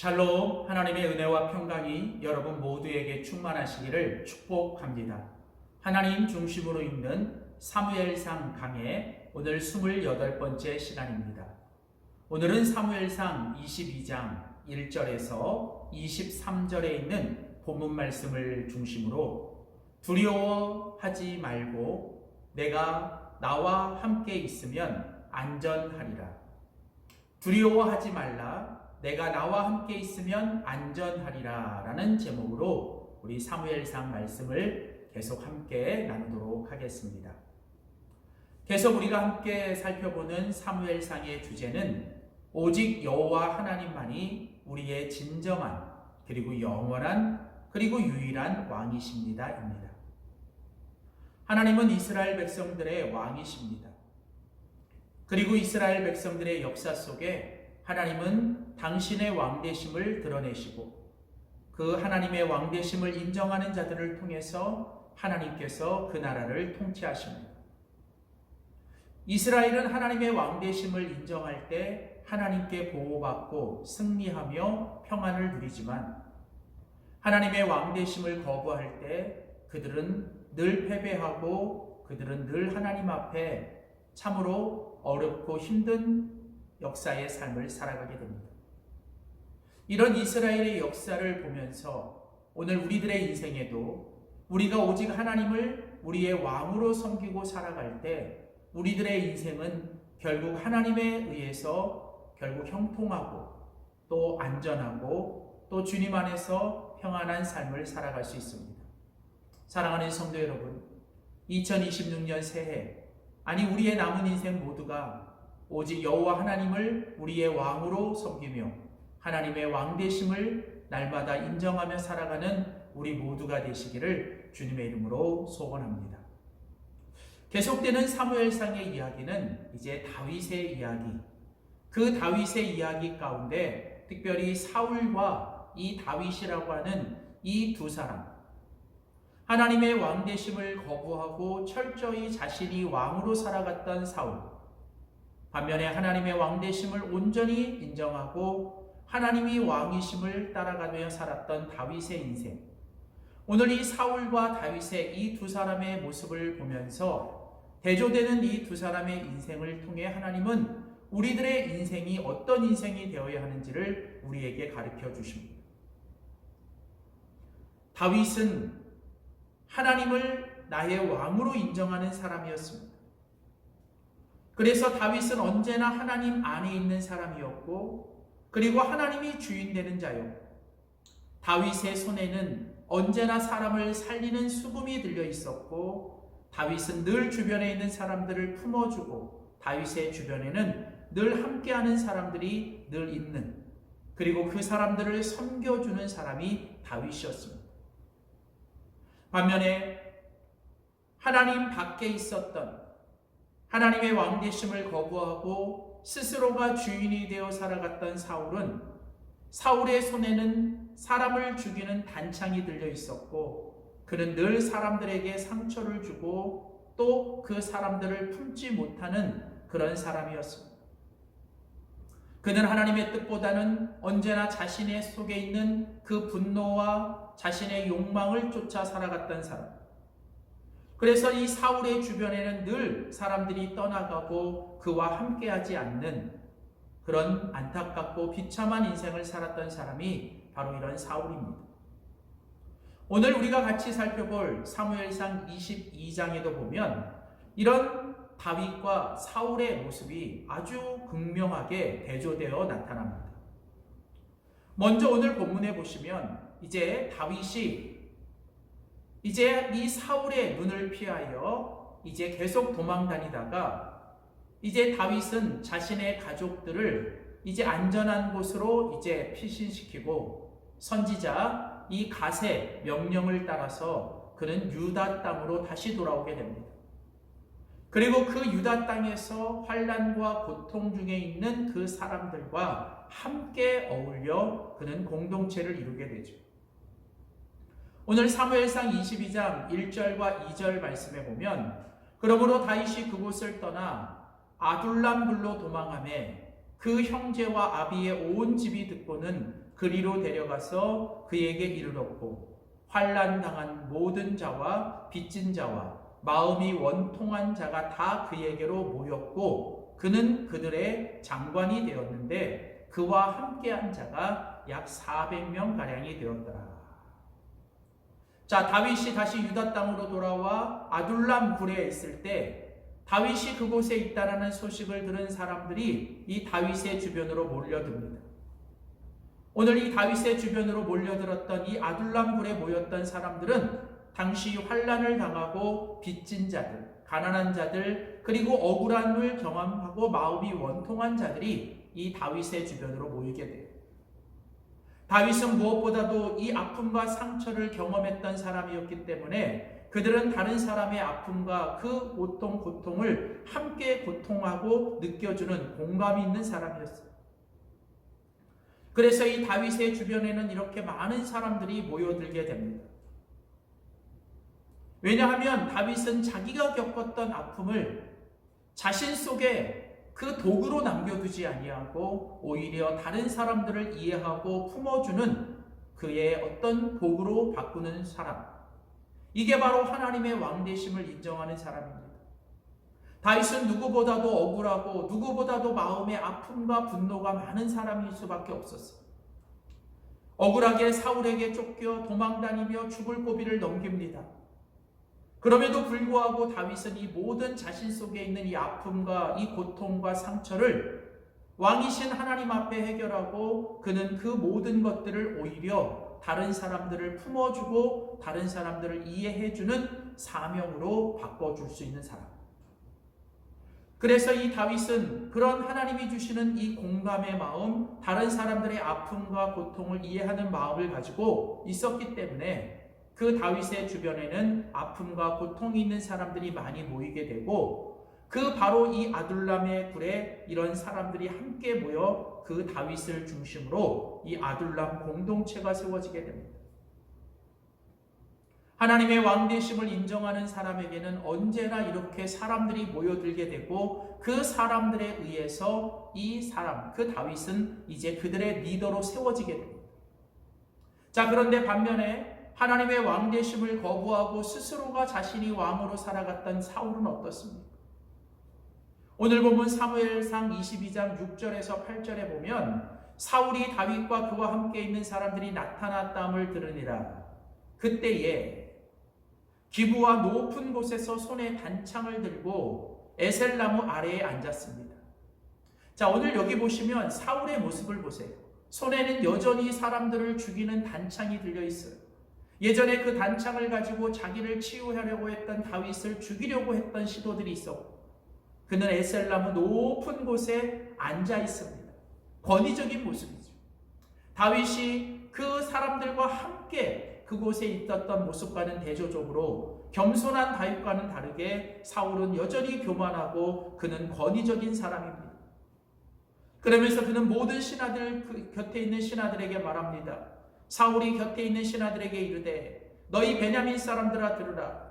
샬롬 하나님의 은혜와 평강이 여러분 모두에게 충만하시기를 축복합니다. 하나님 중심으로 있는 사무엘상 강의 오늘 28번째 시간입니다. 오늘은 사무엘상 22장 1절에서 23절에 있는 본문 말씀을 중심으로 두려워하지 말고 내가 나와 함께 있으면 안전하리라. 두려워하지 말라. 내가 나와 함께 있으면 안전하리라 라는 제목으로 우리 사무엘상 말씀을 계속 함께 나누도록 하겠습니다. 계속 우리가 함께 살펴보는 사무엘상의 주제는 오직 여호와 하나님만이 우리의 진정한 그리고 영원한 그리고 유일한 왕이십니다입니다. 하나님은 이스라엘 백성들의 왕이십니다. 그리고 이스라엘 백성들의 역사 속에 하나님은 당신의 왕대심을 드러내시고 그 하나님의 왕대심을 인정하는 자들을 통해서 하나님께서 그 나라를 통치하십니다. 이스라엘은 하나님의 왕대심을 인정할 때 하나님께 보호받고 승리하며 평안을 누리지만 하나님의 왕대심을 거부할 때 그들은 늘 패배하고 그들은 늘 하나님 앞에 참으로 어렵고 힘든 역사의 삶을 살아가게 됩니다. 이런 이스라엘의 역사를 보면서 오늘 우리들의 인생에도 우리가 오직 하나님을 우리의 왕으로 섬기고 살아갈 때 우리들의 인생은 결국 하나님에 의해서 결국 형통하고 또 안전하고 또 주님 안에서 평안한 삶을 살아갈 수 있습니다. 사랑하는 성도 여러분, 2026년 새해 아니 우리의 남은 인생 모두가 오직 여호와 하나님을 우리의 왕으로 섬기며 하나님의 왕되심을 날마다 인정하며 살아가는 우리 모두가 되시기를 주님의 이름으로 소원합니다. 계속되는 사무엘상의 이야기는 이제 다윗의 이야기. 그 다윗의 이야기 가운데 특별히 사울과 이 다윗이라고 하는 이 두 사람. 하나님의 왕되심을 거부하고 철저히 자신이 왕으로 살아갔던 사울. 반면에 하나님의 왕되심을 온전히 인정하고 하나님이 왕이심을 따라가며 살았던 다윗의 인생. 오늘 이 사울과 다윗의 이 두 사람의 모습을 보면서 대조되는 이 두 사람의 인생을 통해 하나님은 우리들의 인생이 어떤 인생이 되어야 하는지를 우리에게 가르쳐 주십니다. 다윗은 하나님을 나의 왕으로 인정하는 사람이었습니다. 그래서 다윗은 언제나 하나님 안에 있는 사람이었고, 그리고 하나님이 주인 되는 자요. 다윗의 손에는 언제나 사람을 살리는 수금이 들려 있었고, 다윗은 늘 주변에 있는 사람들을 품어주고, 다윗의 주변에는 늘 함께하는 사람들이 늘 있는, 그리고 그 사람들을 섬겨주는 사람이 다윗이었습니다. 반면에 하나님 밖에 있었던 하나님의 왕대심을 거부하고 스스로가 주인이 되어 살아갔던 사울은 사울의 손에는 사람을 죽이는 단창이 들려 있었고 그는 늘 사람들에게 상처를 주고 또 그 사람들을 품지 못하는 그런 사람이었습니다. 그는 하나님의 뜻보다는 언제나 자신의 속에 있는 그 분노와 자신의 욕망을 쫓아 살아갔던 사람. 그래서 이 사울의 주변에는 늘 사람들이 떠나가고 그와 함께하지 않는 그런 안타깝고 비참한 인생을 살았던 사람이 바로 이런 사울입니다. 오늘 우리가 같이 살펴볼 사무엘상 22장에도 보면 이런 다윗과 사울의 모습이 아주 극명하게 대조되어 나타납니다. 먼저 오늘 본문에 보시면 이제 다윗이 이제 이 사울의 눈을 피하여 이제 계속 도망 다니다가 이제 다윗은 자신의 가족들을 이제 안전한 곳으로 이제 피신시키고 선지자 이 가세 명령을 따라서 그는 유다 땅으로 다시 돌아오게 됩니다. 그리고 그 유다 땅에서 환란과 고통 중에 있는 그 사람들과 함께 어울려 그는 공동체를 이루게 되죠. 오늘 사무엘상 22장 1절과 2절 말씀에 보면 그러므로 다윗이 그곳을 떠나 아둘람 굴로 도망하매 그 형제와 아비의 온 집이 듣고는 그리로 데려가서 그에게 이르렀고 환란 당한 모든 자와 빚진 자와 마음이 원통한 자가 다 그에게로 모였고 그는 그들의 장관이 되었는데 그와 함께한 자가 약 400명 가량이 되었더라. 자, 다윗이 다시 유다 땅으로 돌아와 아둘람 굴에 있을 때 다윗이 그곳에 있다라는 소식을 들은 사람들이 이 다윗의 주변으로 몰려듭니다. 오늘 이 다윗의 주변으로 몰려들었던 이 아둘람 굴에 모였던 사람들은 당시 환란을 당하고 빚진 자들, 가난한 자들, 그리고 억울함을 경험하고 마음이 원통한 자들이 이 다윗의 주변으로 모이게 돼요. 다윗은 무엇보다도 이 아픔과 상처를 경험했던 사람이었기 때문에 그들은 다른 사람의 아픔과 그 고통, 고통을 함께 고통하고 느껴주는 공감이 있는 사람이었어요. 그래서 이 다윗의 주변에는 이렇게 많은 사람들이 모여들게 됩니다. 왜냐하면 다윗은 자기가 겪었던 아픔을 자신 속에 그 도구로 남겨두지 아니하고 오히려 다른 사람들을 이해하고 품어주는 그의 어떤 도구로 바꾸는 사람. 이게 바로 하나님의 왕대심을 인정하는 사람입니다. 다윗은 누구보다도 억울하고 누구보다도 마음의 아픔과 분노가 많은 사람일 수밖에 없었어요. 억울하게 사울에게 쫓겨 도망다니며 죽을 고비를 넘깁니다. 그럼에도 불구하고 다윗은 이 모든 자신 속에 있는 이 아픔과 이 고통과 상처를 왕이신 하나님 앞에 해결하고 그는 그 모든 것들을 오히려 다른 사람들을 품어주고 다른 사람들을 이해해주는 사명으로 바꿔줄 수 있는 사람. 그래서 이 다윗은 그런 하나님이 주시는 이 공감의 마음, 다른 사람들의 아픔과 고통을 이해하는 마음을 가지고 있었기 때문에 그 다윗의 주변에는 아픔과 고통이 있는 사람들이 많이 모이게 되고 그 바로 이 아둘람의 굴에 이런 사람들이 함께 모여 그 다윗을 중심으로 이 아둘람 공동체가 세워지게 됩니다. 하나님의 왕대심을 인정하는 사람에게는 언제나 이렇게 사람들이 모여들게 되고 그 사람들에 의해서 이 사람, 그 다윗은 이제 그들의 리더로 세워지게 됩니다. 자, 그런데 반면에 하나님의 왕대심을 거부하고 스스로가 자신이 왕으로 살아갔던 사울은 어떻습니까? 오늘 보면 사무엘상 22장 6절에서 8절에 보면 사울이 다윗과 그와 함께 있는 사람들이 나타났다함을 들으니라. 그때에 기부와 높은 곳에서 손에 단창을 들고 에셀나무 아래에 앉았습니다. 자, 오늘 여기 보시면 사울의 모습을 보세요. 손에는 여전히 사람들을 죽이는 단창이 들려 있어요. 예전에 그 단창을 가지고 자기를 치유하려고 했던 다윗을 죽이려고 했던 시도들이 있었고, 그는 에셀나무 높은 곳에 앉아 있습니다. 권위적인 모습이죠. 다윗이 그 사람들과 함께 그곳에 있었던 모습과는 대조적으로 겸손한 다윗과는 다르게 사울은 여전히 교만하고 그는 권위적인 사람입니다. 그러면서 그는 모든 신하들 그 곁에 있는 신하들에게 말합니다. 사울이 곁에 있는 신하들에게 이르되 너희 베냐민 사람들아 들으라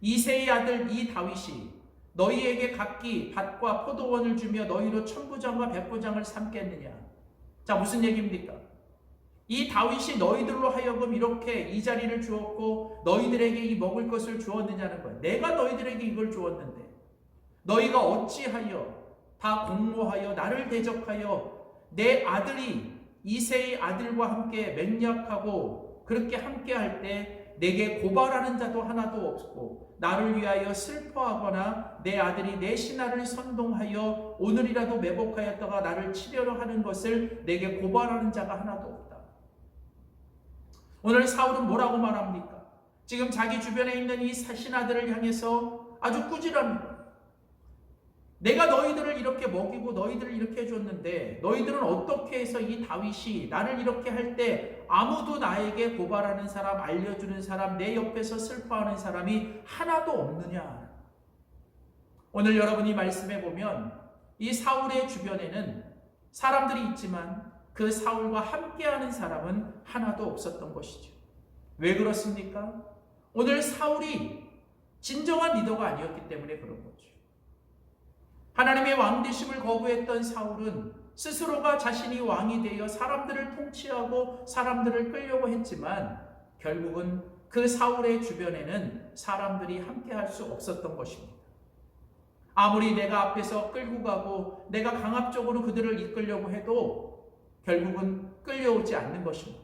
이세의 아들 이 다윗이 너희에게 각기 밭과 포도원을 주며 너희로 천부장과 백부장을 삼겠느냐 자 무슨 얘기입니까? 이 다윗이 너희들로 하여금 이렇게 이 자리를 주었고 너희들에게 이 먹을 것을 주었느냐는 거야. 내가 너희들에게 이걸 주었는데 너희가 어찌하여 다 공모하여 나를 대적하여 내 아들이 이세의 아들과 함께 맹약하고 그렇게 함께 할 때 내게 고발하는 자도 하나도 없고 나를 위하여 슬퍼하거나 내 아들이 내 신하를 선동하여 오늘이라도 매복하였다가 나를 치려려 하는 것을 내게 고발하는 자가 하나도 없다. 오늘 사울은 뭐라고 말합니까? 지금 자기 주변에 있는 이 신하들을 향해서 아주 꾸지랍니다. 내가 너희들을 이렇게 먹이고 너희들을 이렇게 해줬는데 너희들은 어떻게 해서 이 다윗이 나를 이렇게 할 때 아무도 나에게 고발하는 사람, 알려주는 사람, 내 옆에서 슬퍼하는 사람이 하나도 없느냐? 오늘 여러분이 말씀해 보면 이 사울의 주변에는 사람들이 있지만 그 사울과 함께하는 사람은 하나도 없었던 것이죠. 왜 그렇습니까? 오늘 사울이 진정한 리더가 아니었기 때문에 그런 거죠. 하나님의 왕 되심을 거부했던 사울은 스스로가 자신이 왕이 되어 사람들을 통치하고 사람들을 끌려고 했지만 결국은 그 사울의 주변에는 사람들이 함께 할 수 없었던 것입니다. 아무리 내가 앞에서 끌고 가고 내가 강압적으로 그들을 이끌려고 해도 결국은 끌려오지 않는 것입니다.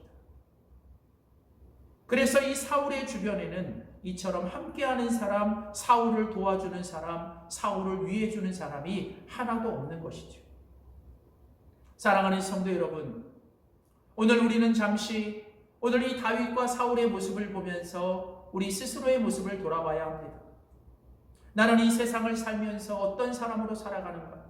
그래서 이 사울의 주변에는 이처럼 함께하는 사람, 사울을 도와주는 사람, 사울을 위해주는 사람이 하나도 없는 것이죠. 사랑하는 성도 여러분, 오늘 우리는 잠시 오늘 이 다윗과 사울의 모습을 보면서 우리 스스로의 모습을 돌아봐야 합니다. 나는 이 세상을 살면서 어떤 사람으로 살아가는가?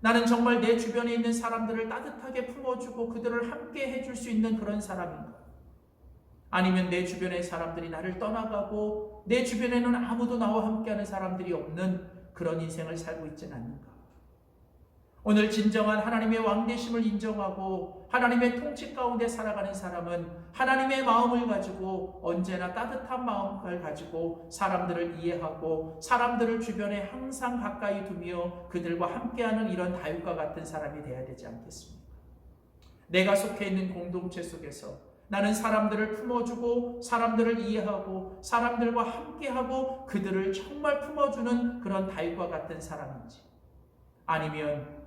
나는 정말 내 주변에 있는 사람들을 따뜻하게 품어주고 그들을 함께 해줄 수 있는 그런 사람인가? 아니면 내 주변의 사람들이 나를 떠나가고 내 주변에는 아무도 나와 함께하는 사람들이 없는 그런 인생을 살고 있지는 않는가? 오늘 진정한 하나님의 왕되심을 인정하고 하나님의 통치 가운데 살아가는 사람은 하나님의 마음을 가지고 언제나 따뜻한 마음을 가지고 사람들을 이해하고 사람들을 주변에 항상 가까이 두며 그들과 함께하는 이런 다윗과 같은 사람이 되어야 되지 않겠습니까? 내가 속해 있는 공동체 속에서 나는 사람들을 품어주고 사람들을 이해하고 사람들과 함께하고 그들을 정말 품어주는 그런 다윗과 같은 사람인지 아니면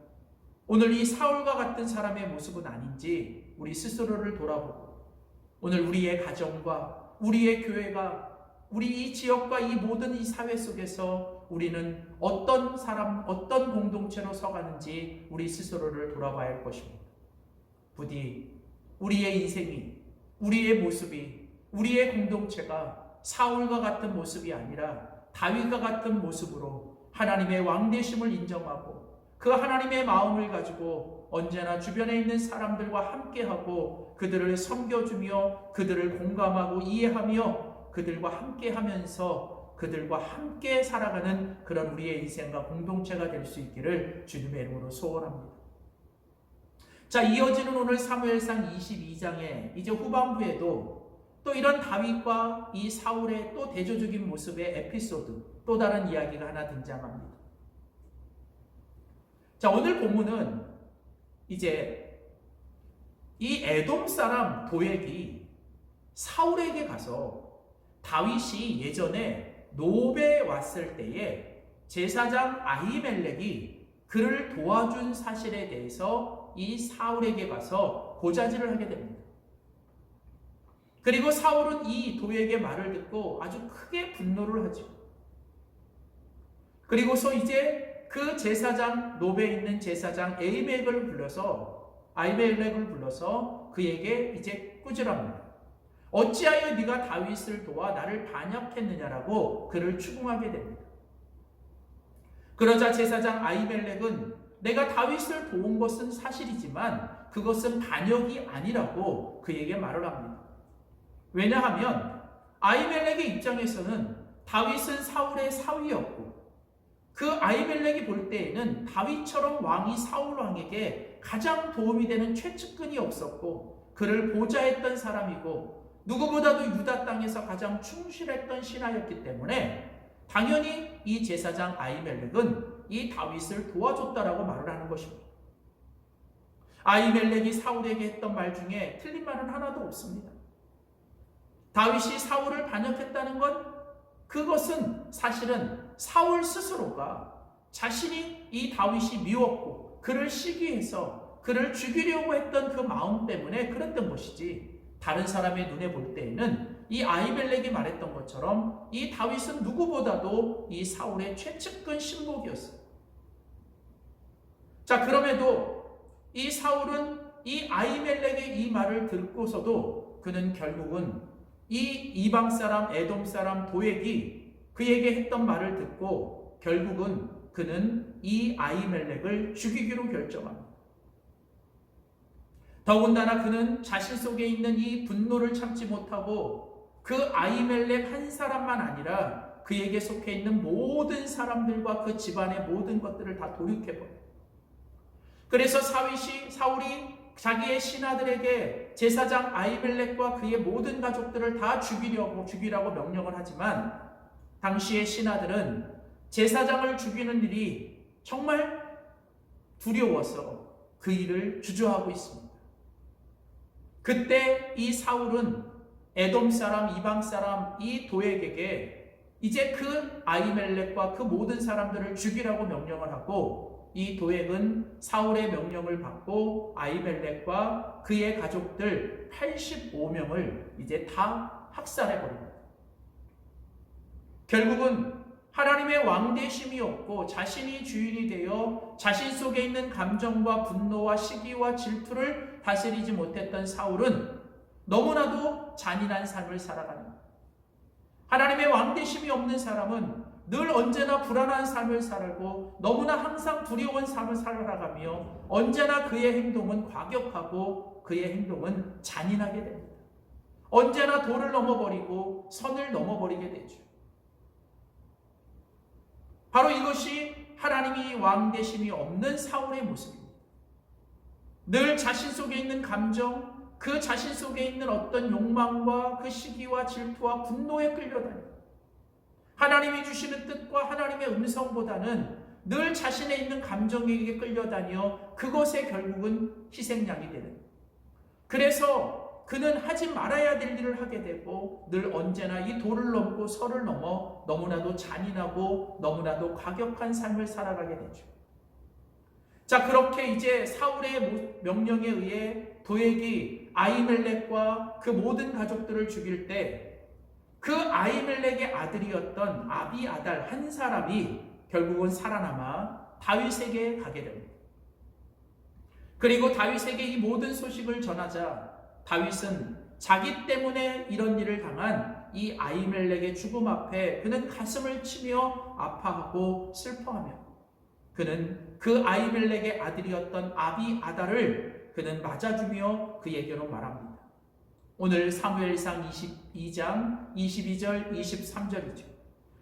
오늘 이 사울과 같은 사람의 모습은 아닌지 우리 스스로를 돌아보고 오늘 우리의 가정과 우리의 교회가 우리 이 지역과 이 모든 이 사회 속에서 우리는 어떤 사람, 어떤 공동체로 서가는지 우리 스스로를 돌아봐야 할 것입니다. 부디 우리의 인생이, 우리의 모습이, 우리의 공동체가 사울과 같은 모습이 아니라 다윗과 같은 모습으로 하나님의 왕되심을 인정하고 그 하나님의 마음을 가지고 언제나 주변에 있는 사람들과 함께하고 그들을 섬겨주며 그들을 공감하고 이해하며 그들과 함께하면서 그들과 함께 살아가는 그런 우리의 인생과 공동체가 될 수 있기를 주님의 이름으로 소원합니다. 자, 이어지는 오늘 사무엘상 22장에 이제 후반부에도 또 이런 다윗과 이 사울의 또 대조적인 모습의 에피소드, 또 다른 이야기가 하나 등장합니다. 자, 오늘 본문은 이제 이 에돔 사람 도액이 사울에게 가서 다윗이 예전에 노베 왔을 때에 제사장 아히멜렉이 그를 도와준 사실에 대해서 이 사울에게 가서 고자질을 하게 됩니다. 그리고 사울은 이 도액의 말을 듣고 아주 크게 분노를 하죠. 그리고서 이제 그 제사장 노베에 있는 제사장 에이맥을 불러서 아이멜렉을 불러서 그에게 이제 꾸지랍니다. 어찌하여 네가 다윗을 도와 나를 반역했느냐라고 그를 추궁하게 됩니다. 그러자 제사장 아이멜렉은 내가 다윗을 도운 것은 사실이지만 그것은 반역이 아니라고 그에게 말을 합니다. 왜냐하면 아이멜렉의 입장에서는 다윗은 사울의 사위였고 그 아이멜렉이 볼 때에는 다윗처럼 왕이 사울 왕에게 가장 도움이 되는 최측근이 없었고 그를 보좌했던 사람이고 누구보다도 유다 땅에서 가장 충실했던 신하였기 때문에 당연히 이 제사장 아이멜렉은 이 다윗을 도와줬다라고 말을 하는 것입니다. 아이멜렉이 사울에게 했던 말 중에 틀린 말은 하나도 없습니다. 다윗이 사울을 반역했다는 건 그것은 사실은 사울 스스로가 자신이 이 다윗이 미웠고 그를 시기해서 그를 죽이려고 했던 그 마음 때문에 그랬던 것이지 다른 사람의 눈에 볼 때에는 이 아이벨렉이 말했던 것처럼 이 다윗은 누구보다도 이 사울의 최측근 신복이었어요. 자 그럼에도 이 사울은 이 아이멜렉의 이 말을 듣고서도 그는 결국은 이 이방 사람, 에돔 사람 도액이 그에게 했던 말을 듣고 결국은 그는 이 아이멜렉을 죽이기로 결정합니다. 더군다나 그는 자신 속에 있는 이 분노를 참지 못하고 그 아이멜렉 한 사람만 아니라 그에게 속해 있는 모든 사람들과 그 집안의 모든 것들을 다 돌이켜버려요. 그래서 사윗이, 사울이 자기의 신하들에게 제사장 아이벨렉과 그의 모든 가족들을 다 죽이려고 죽이라고 명령을 하지만 당시의 신하들은 제사장을 죽이는 일이 정말 두려워서 그 일을 주저하고 있습니다. 그때 이 사울은 에돔 사람, 이방 사람, 이 도액에게 이제 그 아이멜렉과 그 모든 사람들을 죽이라고 명령을 하고 이 도액은 사울의 명령을 받고 아이멜렉과 그의 가족들 85명을 이제 다 학살해 버립니다. 결국은 하나님의 왕대심이 없고 자신이 주인이 되어 자신 속에 있는 감정과 분노와 시기와 질투를 다스리지 못했던 사울은 너무나도 잔인한 삶을 살아가는. 하나님의 왕대심이 없는 사람은 늘 언제나 불안한 삶을 살고 너무나 항상 두려운 삶을 살아가며 언제나 그의 행동은 과격하고 그의 행동은 잔인하게 됩니다. 언제나 도를 넘어버리고 선을 넘어버리게 되죠. 바로 이것이 하나님이 왕대심이 없는 사울의 모습입니다. 늘 자신 속에 있는 감정, 그 자신 속에 있는 어떤 욕망과 그 시기와 질투와 분노에 끌려다니 하나님이 주시는 뜻과 하나님의 음성보다는 늘 자신에 있는 감정에게 끌려다녀 그것에 결국은 희생양이 되는. 그래서 그는 하지 말아야 될 일을 하게 되고 늘 언제나 이 도를 넘고 설을 넘어 너무나도 잔인하고 너무나도 과격한 삶을 살아가게 되죠. 자, 그렇게 이제 사울의 명령에 의해 도액이 아이멜렉과 그 모든 가족들을 죽일 때 그 아이멜렉의 아들이었던 아비아달 한 사람이 결국은 살아남아 다윗에게 가게 됩니다. 그리고 다윗에게 이 모든 소식을 전하자 다윗은 자기 때문에 이런 일을 당한 이 아이멜렉의 죽음 앞에 그는 가슴을 치며 아파하고 슬퍼하며 그는 그 아이멜렉의 아들이었던 아비아달을 그는 맞아주며 그에게로 말합니다. 오늘 사무엘상 22장 22절 23절이죠.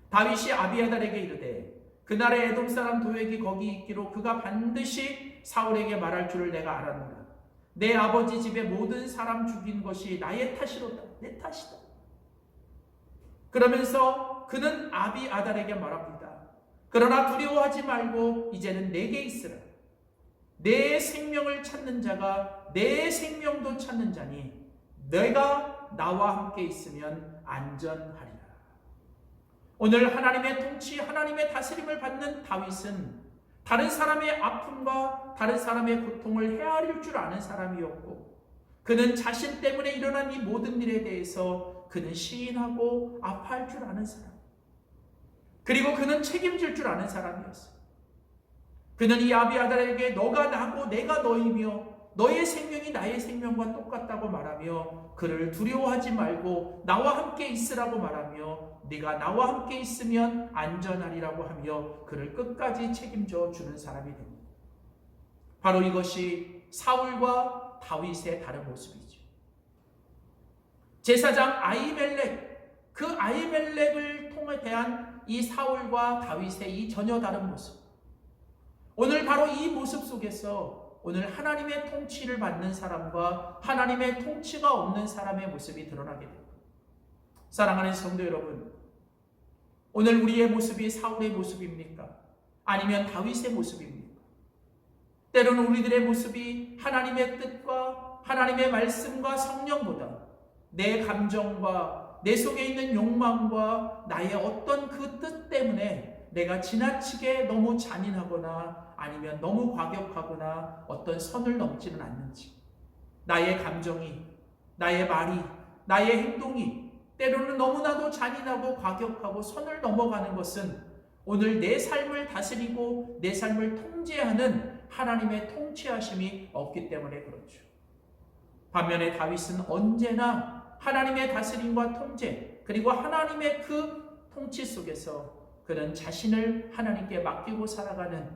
다윗이 아비아달에게 이르되 그날의 에돔 사람 도액이 거기 있기로 그가 반드시 사울에게 말할 줄을 내가 알았노라. 내 아버지 집의 모든 사람 죽인 것이 나의 탓이로다. 내 탓이다. 그러면서 그는 아비아달에게 말합니다. 그러나 두려워하지 말고 이제는 내게 있으라. 내 생명을 찾는 자가 내 생명도 찾는 자니 내가 나와 함께 있으면 안전하리라. 오늘 하나님의 통치, 하나님의 다스림을 받는 다윗은 다른 사람의 아픔과 다른 사람의 고통을 헤아릴 줄 아는 사람이었고, 그는 자신 때문에 일어난 이 모든 일에 대해서 그는 시인하고 아파할 줄 아는 사람. 그리고 그는 책임질 줄 아는 사람이었어. 그는 이 아비아달에게 너가 나고 내가 너이며 너의 생명이 나의 생명과 똑같다고 말하며 그를 두려워하지 말고 나와 함께 있으라고 말하며 네가 나와 함께 있으면 안전하리라고 하며 그를 끝까지 책임져 주는 사람이 됩니다. 바로 이것이 사울과 다윗의 다른 모습이죠. 제사장 아이멜렉 그 아이멜렉을 통해 대한 이 사울과 다윗의 이 전혀 다른 모습. 오늘 바로 이 모습 속에서 오늘 하나님의 통치를 받는 사람과 하나님의 통치가 없는 사람의 모습이 드러나게 됩니다. 사랑하는 성도 여러분, 오늘 우리의 모습이 사울의 모습입니까? 아니면 다윗의 모습입니까? 때로는 우리들의 모습이 하나님의 뜻과 하나님의 말씀과 성령보다 내 감정과 내 속에 있는 욕망과 나의 어떤 그 뜻 때문에 내가 지나치게 너무 잔인하거나 아니면 너무 과격하거나 어떤 선을 넘지는 않는지 나의 감정이 나의 말이 나의 행동이 때로는 너무나도 잔인하고 과격하고 선을 넘어가는 것은 오늘 내 삶을 다스리고 내 삶을 통제하는 하나님의 통치하심이 없기 때문에 그렇죠. 반면에 다윗은 언제나 하나님의 다스림과 통제 그리고 하나님의 그 통치 속에서 그는 자신을 하나님께 맡기고 살아가는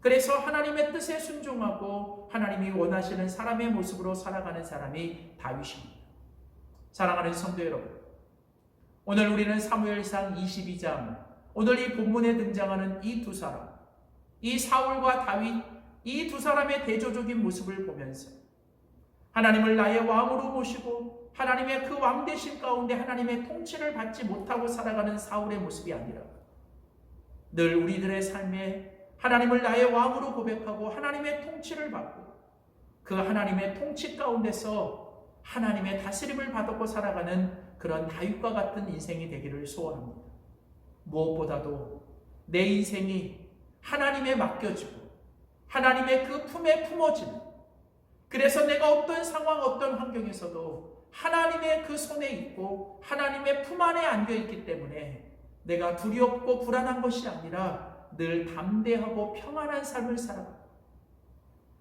그래서 하나님의 뜻에 순종하고 하나님이 원하시는 사람의 모습으로 살아가는 사람이 다윗입니다. 사랑하는 성도 여러분, 오늘 우리는 사무엘상 22장, 오늘 이 본문에 등장하는 이 두 사람, 이 사울과 다윗, 이 두 사람의 대조적인 모습을 보면서 하나님을 나의 왕으로 모시고 하나님의 그 왕대신 가운데 하나님의 통치를 받지 못하고 살아가는 사울의 모습이 아니라 늘 우리들의 삶에 하나님을 나의 왕으로 고백하고 하나님의 통치를 받고 그 하나님의 통치 가운데서 하나님의 다스림을 받고 살아가는 그런 다윗과 같은 인생이 되기를 소원합니다. 무엇보다도 내 인생이 하나님에 맡겨지고 하나님의 그 품에 품어지는 그래서 내가 어떤 상황 어떤 환경에서도 하나님의 그 손에 있고 하나님의 품 안에 안겨 있기 때문에 내가 두렵고 불안한 것이 아니라 늘 담대하고 평안한 삶을 살아가.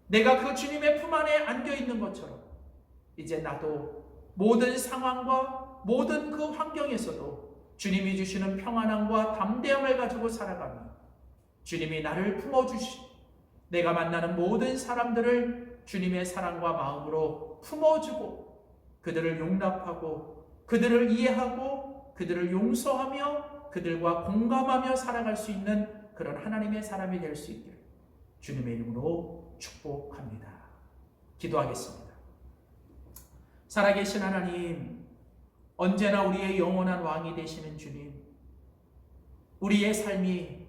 내가 그 주님의 품 안에 안겨 있는 것처럼 이제 나도 모든 상황과 모든 그 환경에서도 주님이 주시는 평안함과 담대함을 가지고 살아가며 주님이 나를 품어주시 내가 만나는 모든 사람들을 주님의 사랑과 마음으로 품어주고 그들을 용납하고 그들을 이해하고 그들을 용서하며 그들과 공감하며 살아갈 수 있는 그런 하나님의 사람이 될 수 있기를 주님의 이름으로 축복합니다. 기도하겠습니다. 살아계신 하나님, 언제나 우리의 영원한 왕이 되시는 주님, 우리의 삶이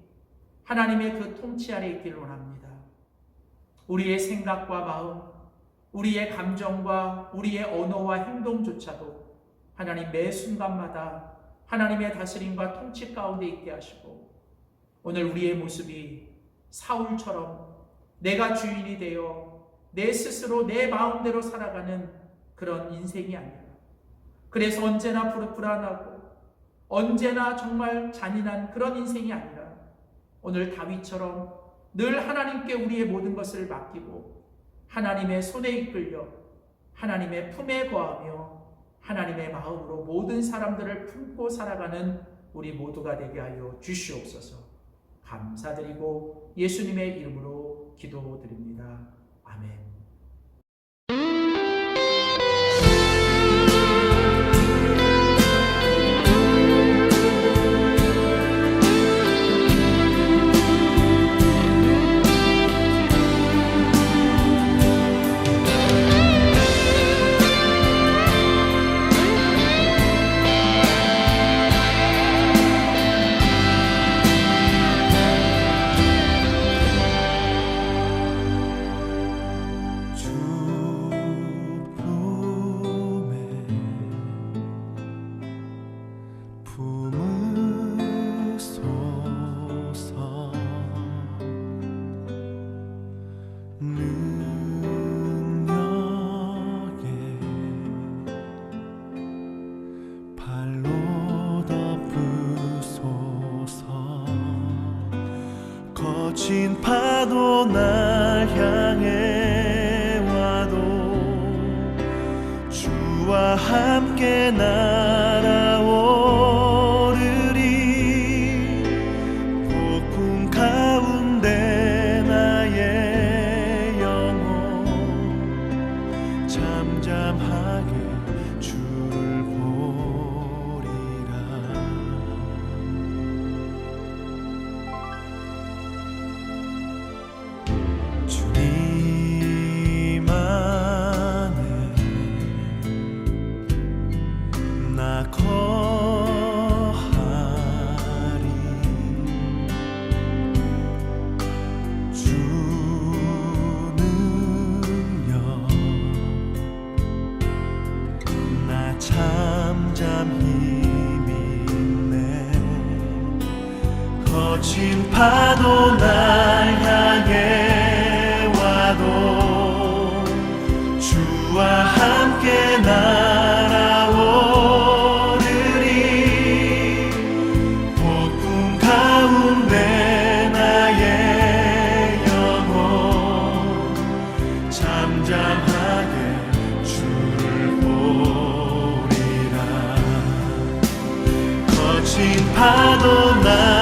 하나님의 그 통치 아래 있기를 원합니다. 우리의 생각과 마음, 우리의 감정과 우리의 언어와 행동조차도 하나님 매 순간마다 하나님의 다스림과 통치 가운데 있게 하시고 오늘 우리의 모습이 사울처럼 내가 주인이 되어 내 스스로 내 마음대로 살아가는 그런 인생이 아니라 그래서 언제나 불안하고 언제나 정말 잔인한 그런 인생이 아니라 오늘 다윗처럼 늘 하나님께 우리의 모든 것을 맡기고 하나님의 손에 이끌려 하나님의 품에 거하며 하나님의 마음으로 모든 사람들을 품고 살아가는 우리 모두가 되게 하여 주시옵소서. 감사드리고 예수님의 이름으로 기도드립니다. 아멘. 품으 거친 파도 날